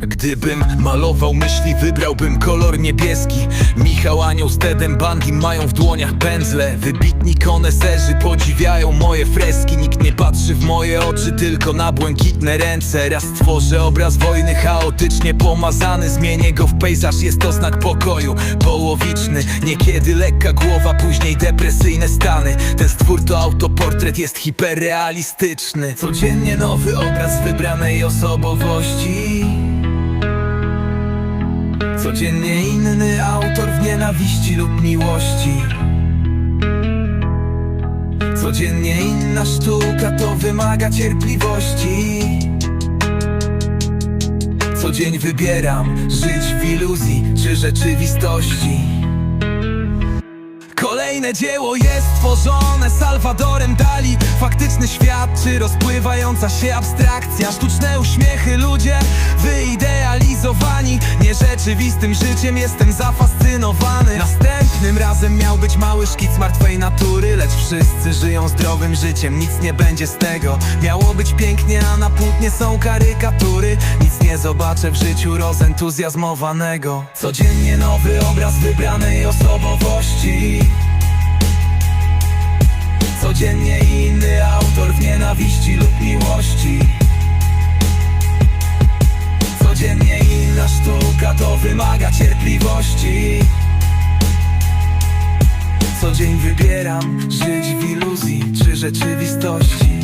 Gdybym malował myśli, wybrałbym kolor niebieski. Michał Anioł z Tedem Bundy mają w dłoniach pędzle. Wybitni koneserzy podziwiają moje freski. Nikt nie patrzy w moje oczy, tylko na błękitne ręce. Raz stworzę obraz wojny chaotycznie pomazany. Zmienię go w pejzaż, jest to znak pokoju Połowiczny, niekiedy lekka głowa, później depresyjne stany. Ten stwór to autoportret, jest hiperrealistyczny. Codziennie nowy obraz wybranej osobowości Codziennie inny autor w nienawiści lub miłości. Codziennie inna sztuka to wymaga cierpliwości. Co dzień wybieram żyć w iluzji czy rzeczywistości. Kolejne dzieło jest tworzone Salwadorem Dali. Faktyczny świat czy rozpływająca się abstrakcja. Sztuczne uśmiechy, ludzie wyidealizowani Nierzeczywistym życiem jestem zafascynowany. Następnym razem miał być mały szkic martwej natury Lecz wszyscy żyją zdrowym życiem, nic nie będzie z tego. Miało być pięknie, a na płótnie są karykatury. Nic nie zobaczę w życiu rozentuzjazmowanego. Codziennie nowy obraz wybranej osobowości. Codziennie inny autor w nienawiści lub miłości wymaga cierpliwości. Co dzień wybieram żyć w iluzji czy rzeczywistości